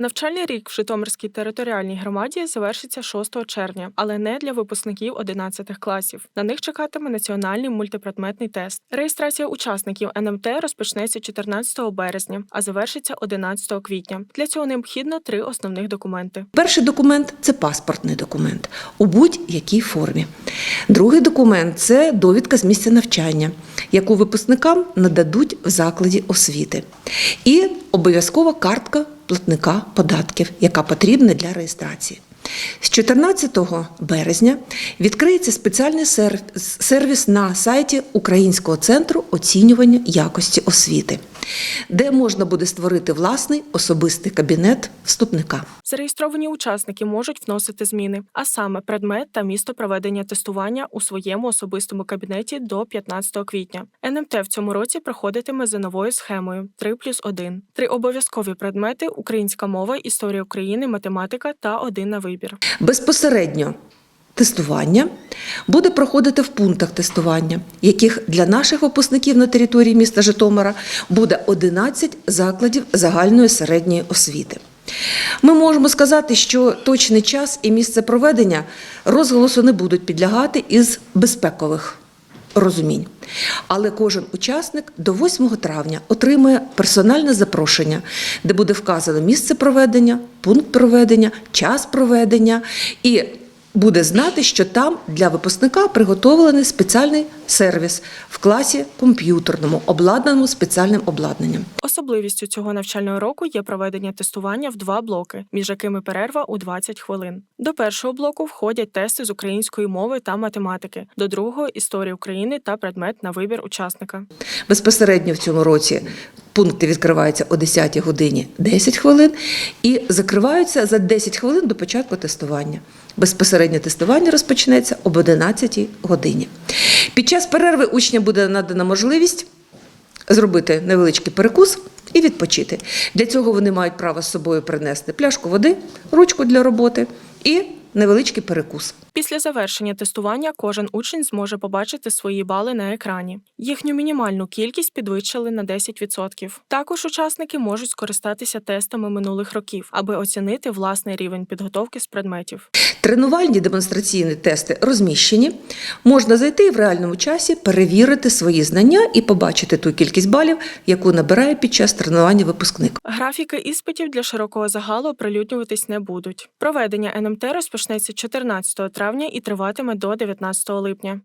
Навчальний рік в Житомирській територіальній громаді завершиться 6 червня, але не для випускників 11 класів. На них чекатиме національний мультипредметний тест. Реєстрація учасників НМТ розпочнеться 14 березня, а завершиться 11 квітня. Для цього необхідно три основних документи. Перший документ це паспортний документ у будь-якій формі. Другий документ це довідка з місця навчання, яку випускникам нададуть в закладі освіти. І обов'язкова картка платника податків, яка потрібна для реєстрації. З 14 березня відкриється спеціальний сервіс на сайті Українського центру оцінювання якості освіти, де можна буде створити власний особистий кабінет вступника. Зареєстровані учасники можуть вносити зміни, а саме предмет та місто проведення тестування у своєму особистому кабінеті до 15 квітня. НМТ в цьому році проходитиме за новою схемою 3 плюс 1. Три обов'язкові предмети: українська мова, історія України, математика та один на вибір. Безпосередньо тестування буде проходити в пунктах тестування, яких для наших випускників на території міста Житомира буде 11 закладів загальної середньої освіти. Ми можемо сказати, що точний час і місце проведення розголосу не будуть підлягати із безпекових розумінь. Але кожен учасник до 8 травня отримує персональне запрошення, де буде вказано місце проведення, пункт проведення, час проведення і буде знати, що там для випускника приготовлений спеціальний сервіс в класі комп'ютерному, обладнаному спеціальним обладнанням. Особливістю цього навчального року є проведення тестування в два блоки, між якими перерва у 20 хвилин. До першого блоку входять тести з української мови та математики, до другого історії України та предмет на вибір учасника. Безпосередньо в цьому році пункти відкриваються о 10 годині 10 хвилин і закриваються за 10 хвилин до початку тестування. Безпосереднє тестування розпочнеться об 11 годині. Під час перерви учням буде надана можливість зробити невеличкий перекус і відпочити. Для цього вони мають право з собою принести пляшку води, ручку для роботи і невеличкий перекус. Після завершення тестування кожен учень зможе побачити свої бали на екрані. Їхню мінімальну кількість підвищили на 10%. Також учасники можуть скористатися тестами минулих років, аби оцінити власний рівень підготовки з предметів. Тренувальні демонстраційні тести розміщені. Можна зайти в реальному часі перевірити свої знання і побачити ту кількість балів, яку набирає під час тренування випускник. Графіки іспитів для широкого загалу оприлюднюватись не будуть. Проведення НМТ розпочнеться 14 травня і триватиме до 19 липня.